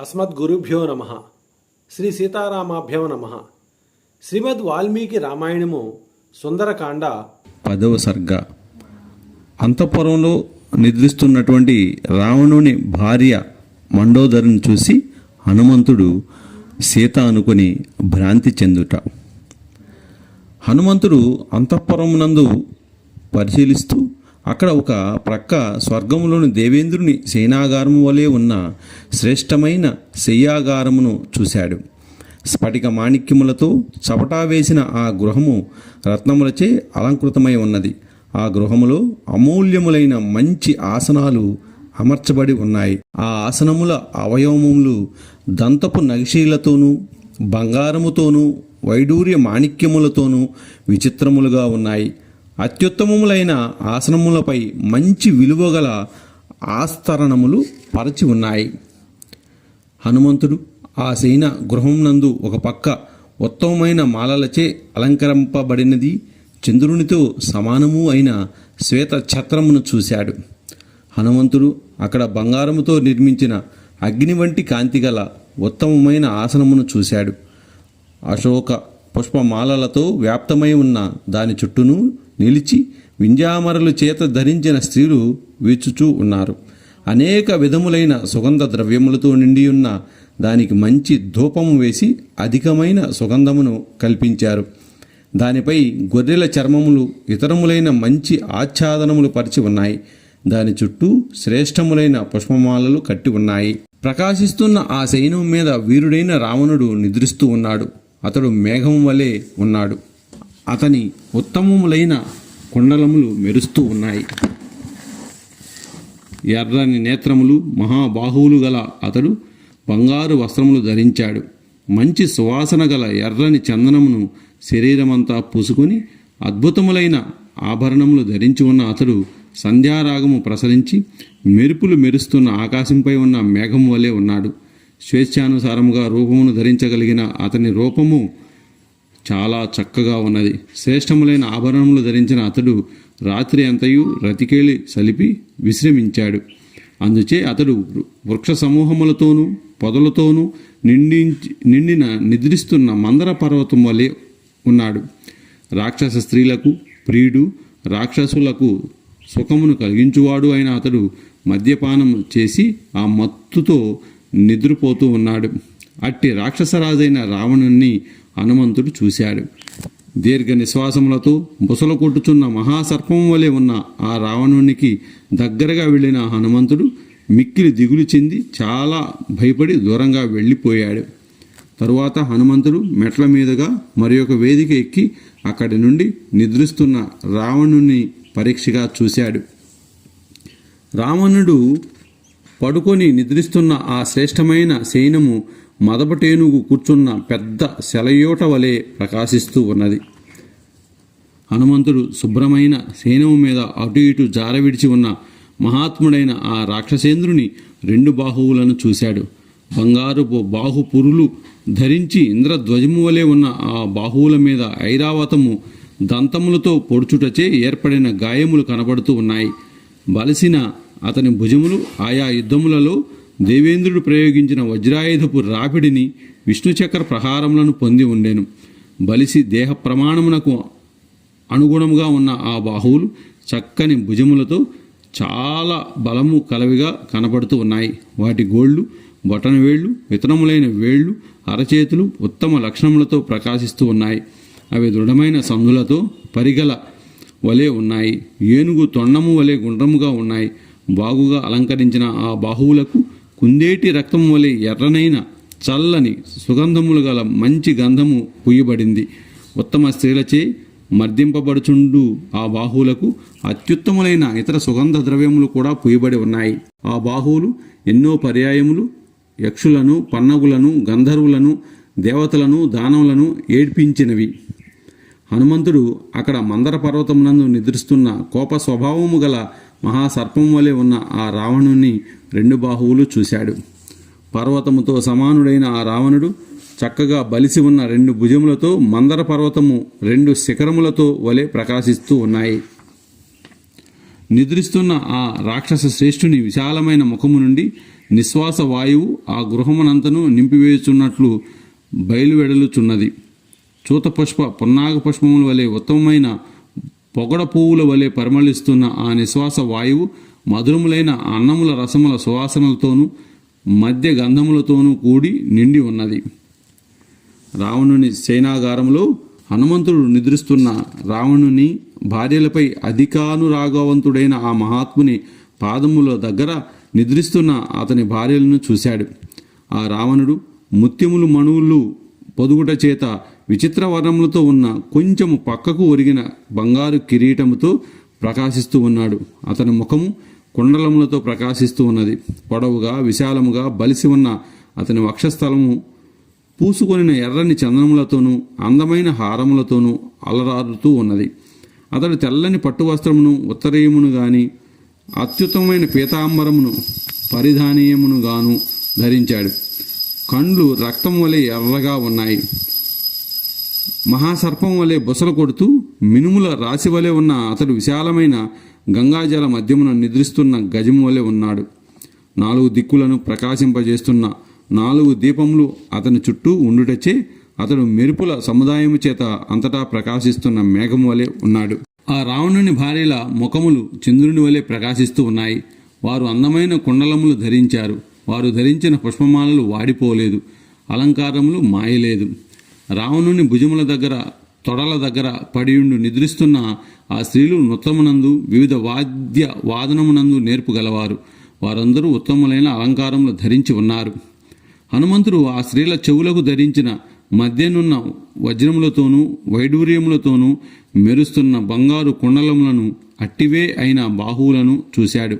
అస్మద్గురుభ్యో నమ. శ్రీ సీతారామాభ్యో నమ. శ్రీమద్ వాల్మీకి రామాయణము సుందరకాండ పదవ సర్గ. అంతఃపురంలో నిద్రిస్తున్నటువంటి రావణుని భార్య మండోదరిని చూసి హనుమంతుడు సీత అనుకుని భ్రాంతి చెందుట. హనుమంతుడు అంతఃపురమునందు పరిశీలిస్తూ అక్కడ ఒక ప్రక్క స్వర్గములోని దేవేంద్రుని సేనాగారము వలె ఉన్న శ్రేష్టమైన శయ్యాగారమును చూశాడు. స్ఫటిక మాణిక్యములతో చపటా వేసిన ఆ గృహము రత్నములచే అలంకృతమై ఉన్నది. ఆ గృహములో అమూల్యములైన మంచి ఆసనాలు అమర్చబడి ఉన్నాయి. ఆ ఆసనముల అవయవములు దంతపు నగిశీలతోనూ బంగారముతోనూ వైడూర్య మాణిక్యములతోనూ విచిత్రములుగా ఉన్నాయి. అత్యుత్తమములైన ఆసనములపై మంచి విలువగల ఆస్తరణములు పరచి ఉన్నాయి. హనుమంతుడు ఆ సేన గృహం నందు ఒక పక్క ఉత్తమమైన మాలలచే అలంకరింపబడినది చంద్రునితో సమానము అయిన శ్వేత ఛత్రమును చూశాడు. హనుమంతుడు అక్కడ బంగారముతో నిర్మించిన అగ్ని వంటి కాంతిగల ఉత్తమమైన ఆసనమును చూశాడు. అశోక పుష్పమాలలతో వ్యాప్తమై ఉన్న దాని చుట్టూను నిలిచి వింజామరలు చేత ధరించిన స్త్రీలు వీచుచూ ఉన్నారు. అనేక విధములైన సుగంధ ద్రవ్యములతో నిండి ఉన్న దానికి మంచి ధూపము వేసి అధికమైన సుగంధమును కల్పించారు. దానిపై గొర్రెల చర్మములు ఇతరములైన మంచి ఆచ్ఛాదనములు పరిచి ఉన్నాయి. దాని చుట్టూ శ్రేష్టములైన పుష్పమాలలు కట్టి ఉన్నాయి. ప్రకాశిస్తున్న ఆ సైన్యం మీద వీరుడైన రావణుడు నిద్రిస్తూ ఉన్నాడు. అతడు మేఘం వలె ఉన్నాడు. అతని ఉత్తమములైన కుండలములు మెరుస్తూ ఉన్నాయి. ఎర్రని నేత్రములు మహాబాహువులు గల అతడు బంగారు వస్త్రములు ధరించాడు. మంచి సువాసన గల ఎర్రని చందనమును శరీరమంతా పూసుకొని అద్భుతములైన ఆభరణములు ధరించి ఉన్న అతడు సంధ్యారాగము ప్రసరించి మెరుపులు మెరుస్తున్న ఆకాశంపై ఉన్న మేఘం వలె ఉన్నాడు. స్వేచ్ఛానుసారముగా రూపమును ధరించగలిగిన అతని రూపము చాలా చక్కగా ఉన్నది. శ్రేష్టములైన ఆభరణములు ధరించిన అతడు రాత్రి అంతయు రతికేళి సలిపి విశ్రమించాడు. అందుచే అతడు వృక్ష సమూహములతోనూ పొదలతోనూ నిండి నిండిన నిద్రిస్తున్న మందర పర్వతం వలె ఉన్నాడు. రాక్షస స్త్రీలకు ప్రియుడు రాక్షసులకు సుఖమును కలిగించువాడు అయిన అతడు మద్యపానం చేసి ఆ మత్తుతో నిద్రపోతూ ఉన్నాడు. అట్టి రాక్షసరాజైన రావణుణ్ణి హనుమంతుడు చూశాడు. దీర్ఘ నిశ్వాసములతో బుసలు కొట్టుచున్న మహాసర్పం వలె ఉన్న ఆ రావణునికి దగ్గరగా వెళ్ళిన హనుమంతుడు మిక్కిలి దిగులు చెంది చాలా భయపడి దూరంగా వెళ్ళిపోయాడు. తరువాత హనుమంతుడు మెట్ల మీదుగా మరి ఒక వేదిక ఎక్కి అక్కడి నుండి నిద్రిస్తున్న రావణుని పరీక్షగా చూశాడు. రావణుడు పడుకొని నిద్రిస్తున్న ఆ శ్రేష్టమైన శయనము మదపటేనుగు కూర్చున్న పెద్ద శలయోట వలె ప్రకాశిస్తూ ఉన్నది. హనుమంతుడు శుభ్రమైన సేనము మీద అటు ఇటు జారవిడిచి ఉన్న మహాత్ముడైన ఆ రాక్షసేంద్రుని రెండు బాహువులను చూశాడు. బంగారుపు బాహుపురులు ధరించి ఇంద్రధ్వజము వలె ఉన్న ఆ బాహువుల మీద ఐరావతము దంతములతో పొడుచుటచే ఏర్పడిన గాయములు కనబడుతూ ఉన్నాయి. బలసిన అతని భుజములు ఆయా యుద్ధములలో దేవేంద్రుడు ప్రయోగించిన వజ్రాయుధపు రాపిడిని విష్ణుచక్ర ప్రహారములను పొంది ఉండెను. బలిసి దేహ ప్రమాణమునకు అనుగుణముగా ఉన్న ఆ బాహువులు చక్కని భుజములతో చాలా బలము కలవిగా కనబడుతూ ఉన్నాయి. వాటి గోళ్ళు బొటన వేళ్ళు విత్తనములైన వేళ్ళు అరచేతులు ఉత్తమ లక్షణములతో ప్రకాశిస్తూ ఉన్నాయి. అవి దృఢమైన సందులతో పరిగల వలె ఉన్నాయి. ఏనుగు తొండము వలె గుండ్రముగా ఉన్నాయి. బాగుగా అలంకరించిన ఆ బాహువులకు కుందేటి రక్తం వలె ఎర్రనైన చల్లని సుగంధములు గల మంచి గంధము పుయ్యబడింది ఉత్తమ స్త్రీలచే మర్దింపబడుచుండు ఆ బాహువులకు అత్యుత్తములైన ఇతర సుగంధ ద్రవ్యములు కూడా పుయ్యబడి ఉన్నాయి. ఆ బాహువులు ఎన్నో పర్యాయములు యక్షులను పన్నగులను గంధర్వులను దేవతలను దానవులను ఏడ్పించినవి. హనుమంతుడు అక్కడ మందర పర్వతమునందు నిద్రిస్తున్న కోప స్వభావము గల మహాసర్పం వలె ఉన్న ఆ రావణుని రెండు బాహువులు చూశాడు. పర్వతముతో సమానుడైన ఆ రావణుడు చక్కగా బలిసి ఉన్న రెండు భుజములతో మందర పర్వతము రెండు శిఖరములతో వలె ప్రకాశిస్తూ ఉన్నాయి. నిద్రిస్తున్న ఆ రాక్షస శ్రేష్ఠుని విశాలమైన ముఖము నుండి నిశ్వాస వాయువు ఆ గృహమునంతను నింపివేయుచున్నట్లు బయలువెడలుచున్నది. చూత పుష్ప పున్నాగ పుష్పముల వలె ఉత్తమమైన పొగడ పువ్వుల వలె పరిమళిస్తున్న ఆ నిశ్వాస వాయువు మధురములైన అన్నముల రసముల సువాసనలతోనూ మధ్య గంధములతోనూ కూడి నిండి ఉన్నది. రావణుని సేనాగారంలో హనుమంతుడు నిద్రిస్తున్న రావణుని భార్యలపై అధికానురాగవంతుడైన ఆ మహాత్ముని పాదముల దగ్గర నిద్రిస్తున్న అతని భార్యలను చూశాడు. ఆ రావణుడు ముత్యములు మణువులు పొదుగుట చేత విచిత్ర వర్ణములతో ఉన్న కొంచెము పక్కకు ఒరిగిన బంగారు కిరీటముతో ప్రకాశిస్తూ ఉన్నాడు. అతని ముఖము కుండలములతో ప్రకాశిస్తూ ఉన్నది. పొడవుగా విశాలముగా బలిసి ఉన్న అతని వక్షస్థలము పూసుకొనిన ఎర్రని చందనములతోనూ అందమైన హారములతోనూ అలరారుతూ ఉన్నది. అతడు తెల్లని పట్టు వస్త్రమును ఉత్తరీయమును గాని అత్యుత్తమైన పీతాంబరమును పరిధానీయమును గాను ధరించాడు. కండ్లు రక్తం వలె ఎర్రగా ఉన్నాయి. మహాసర్పం వలె బుసలు కొడుతూ మినుముల రాశి వలె ఉన్న అతడు విశాలమైన గంగాజల మధ్యమున నిద్రిస్తున్న గజము వలె ఉన్నాడు. నాలుగు దిక్కులను ప్రకాశింపజేస్తున్న నాలుగు దీపములు అతని చుట్టూ ఉండుటచే అతడు మెరుపుల సముదాయము చేత అంతటా ప్రకాశిస్తున్న మేఘం వలె ఉన్నాడు. ఆ రావణుని భార్యల ముఖములు చంద్రుని వలె ప్రకాశిస్తూ ఉన్నాయి. వారు అందమైన కుండలములు ధరించారు. వారు ధరించిన పుష్పమాలలు వాడిపోలేదు. అలంకారములు మాయలేదు. రావణుని భుజముల దగ్గర తొడల దగ్గర పడియుండు నిద్రిస్తున్న ఆ స్త్రీలు నృత్తమునందు వివిధ వాద్య వాదనమునందు నేర్పుగలవారు వారందరూ ఉత్తములైన అలంకారములు ధరించి ఉన్నారు. హనుమంతుడు ఆ స్త్రీల చెవులకు ధరించిన మధ్యనున్న వజ్రములతోనూ వైడూర్యములతోనూ మెరుస్తున్న బంగారు కుండలములను అట్టివే అయిన బాహువులను చూశాడు.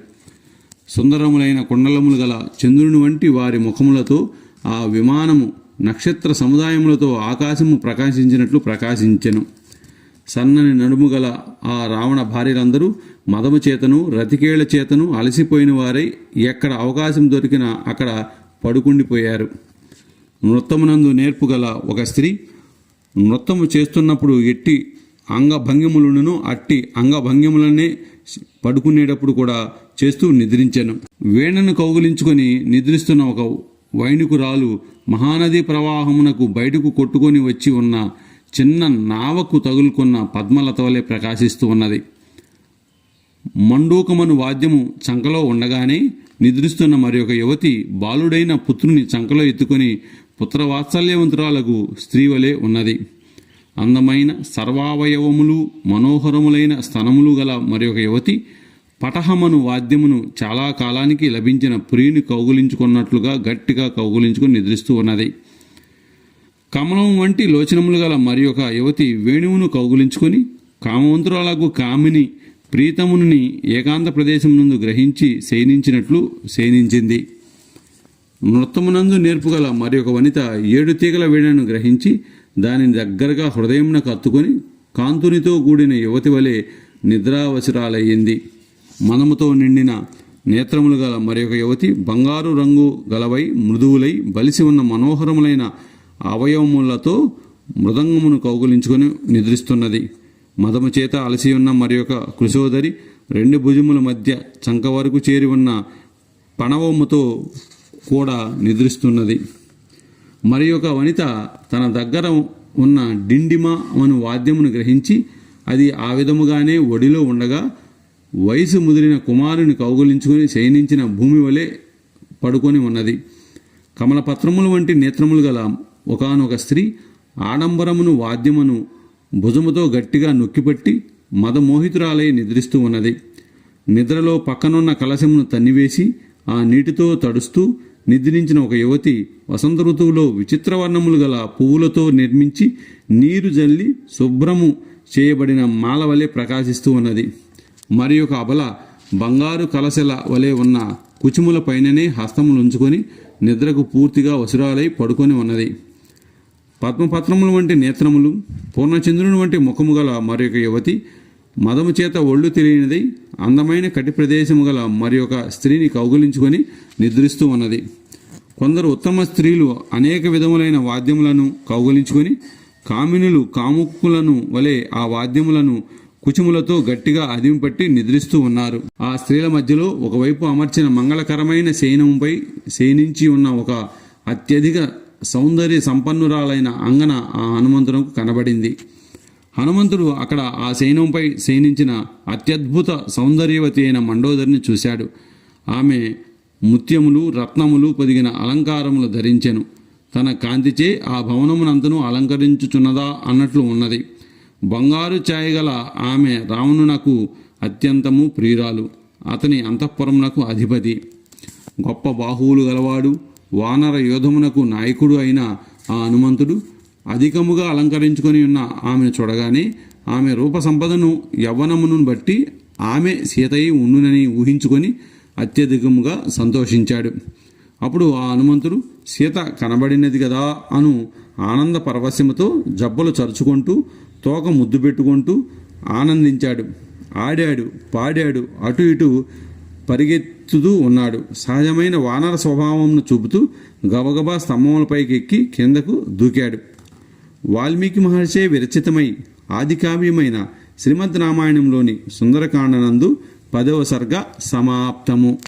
సుందరములైన కుండలములు గల చంద్రుని వంటి వారి ముఖములతో ఆ విమానము నక్షత్ర సముదాయములతో ఆకాశము ప్రకాశించినట్లు ప్రకాశించెను. సన్నని నడుము గల ఆ రావణ భార్యలందరూ మదము చేతను రతికేళ్ళ చేతను అలసిపోయిన వారై ఎక్కడ అవకాశం దొరికినా అక్కడ పడుకుండిపోయారు. నృత్తమునందు నేర్పు గల ఒక స్త్రీ నృత్తము చేస్తున్నప్పుడు ఎట్టి అంగభంగిములను అట్టి అంగభంగిములనే పడుకునేటప్పుడు కూడా చేస్తూ నిద్రించాను. వేణను కౌగులించుకొని నిద్రిస్తున్న ఒక వైణికురాలు మహానది ప్రవాహమునకు బయటకు కొట్టుకొని వచ్చి ఉన్న చిన్న నావకు తగులుకున్న పద్మలత వలె ప్రకాశిస్తూ ఉన్నది. మండూకమను వాద్యము చంకలో ఉండగానే నిద్రిస్తున్న మరి ఒక యువతి బాలుడైన పుత్రుని చంకలో ఎత్తుకొని పుత్రవాత్సల్యవంతురాలకు స్త్రీ వలె ఉన్నది. అందమైన సర్వావయవములు మనోహరములైన స్తనములు గల మరి ఒక యువతి పటహమను వాద్యమును చాలా కాలానికి లభించిన ప్రియుని కౌగులించుకున్నట్లుగా గట్టిగా కౌగులించుకుని నిద్రిస్తూ ఉన్నది. కమలం వంటి లోచనములు గల మరి ఒక యువతి వేణువును కౌగులించుకొని కామవంతురాలకు కామిని ప్రీతముని ఏకాంత ప్రదేశం నందు గ్రహించి శయనించినట్లు శయనించింది నృత్తమునందు నేర్పుగల మరి ఒక వనిత ఏడు తీగల వీణను గ్రహించి దానిని దగ్గరగా హృదయంన అత్తుకొని కాంతునితో కూడిన యువతి వలె నిద్రావసరాలయ్యింది. మనముతో నిండిన నేత్రములు గల మరొక యువతి బంగారు రంగు గలవై మృదువులై బలిసి ఉన్న మనోహరములైన అవయవములతో మృదంగమును కౌగులించుకొని నిద్రిస్తున్నది. మదము చేత అలసి ఉన్న మరి ఒక కృశోదరి రెండు భుజముల మధ్య చంక వరకు చేరి ఉన్న పణవముతో కూడా నిద్రిస్తున్నది. మరి ఒక వనిత తన దగ్గర ఉన్న డిండిమ అను వాద్యమును గ్రహించి అది ఆ విధముగానే ఒడిలో ఉండగా వయసు ముదిరిన కుమారుని కౌగులించుకొని శయనించిన భూమి వలె పడుకొని ఉన్నది. కమలపత్రములు వంటి నేత్రములు గల ఒకానొక స్త్రీ ఆడంబరమును వాద్యమును భుజముతో గట్టిగా నొక్కిపట్టి మదమోహితురాలై నిద్రిస్తూ ఉన్నది. నిద్రలో పక్కనున్న కలశమును తన్నివేసి ఆ నీటితో తడుస్తూ నిద్రించిన ఒక యువతి వసంత ఋతువులో విచిత్రవర్ణములు గల పువ్వులతో నిర్మించి నీరు జల్లి శుభ్రము చేయబడిన మాల వలె ప్రకాశిస్తూ ఉన్నది. మరి ఒక అబల బంగారు కలశల వలె ఉన్న కుచుముల పైననే హస్తములుంచుకొని నిద్రకు పూర్తిగా వసురాలై పడుకొని ఉన్నది. పద్మపత్రములు వంటి నేత్రములు పూర్ణచంద్రుని వంటి ముఖము గల మరి ఒక యువతి మదము చేత ఒళ్ళు తెలియనిది అందమైన కటి ప్రదేశము గల మరి ఒక స్త్రీని కౌగులించుకొని నిద్రిస్తూ ఉన్నది. కొందరు ఉత్తమ స్త్రీలు అనేక విధములైన వాద్యములను కౌగులించుకొని కామినులు కాముకులను వలె ఆ వాద్యములను కుచుములతో గట్టిగా అదింపట్టి నిద్రిస్తూ ఉన్నారు. ఆ స్త్రీల మధ్యలో ఒకవైపు అమర్చిన మంగళకరమైన శయనంపై శయనించి ఉన్న ఒక అత్యధిక సౌందర్య సంపన్నురాలైన అంగన ఆ హనుమంతునకు కనబడింది. హనుమంతుడు అక్కడ ఆ శయనంపై శయనించిన అత్యద్భుత సౌందర్యవతి అయిన మండోదరిని చూశాడు. ఆమె ముత్యములు రత్నములు పొదిగిన అలంకారములు ధరించెను. తన కాంతిచే ఆ భవనమునంతను అలంకరించుచున్నదా అన్నట్లు ఉన్నది. బంగారు ఛాయగల ఆమె రావణునకు అత్యంతము ప్రియురాలు. అతని అంతఃపురమునకు అధిపతి. గొప్ప బాహువులు గలవాడు వానర యోధమునకు నాయకుడు అయిన ఆ హనుమంతుడు. అధికముగా అలంకరించుకొని ఉన్న ఆమెను చూడగానే ఆమె రూప సంపదను యవ్వనమును బట్టి ఆమె సీతయ్య ఉండునని ఊహించుకొని అత్యధికముగా సంతోషించాడు. అప్పుడు ఆ హనుమంతుడు సీత కనబడినది కదా అను ఆనంద పరవశముతో జబ్బలు చరుచుకుంటూ తోక ముద్దు పెట్టుకుంటూ ఆనందించాడు. ఆడాడు పాడాడు అటు ఇటు పరిగెత్తుతూ ఉన్నాడు. సహజమైన వానర స్వభావంను చూపుతూ గబగబా స్తంభములపైకి ఎక్కి కిందకు దూకాడు. వాల్మీకి మహర్షే విరచితమై ఆదికావ్యమైన శ్రీమద్ రామాయణంలోని సుందరకాండనందు పదవ సర్గ సమాప్తము.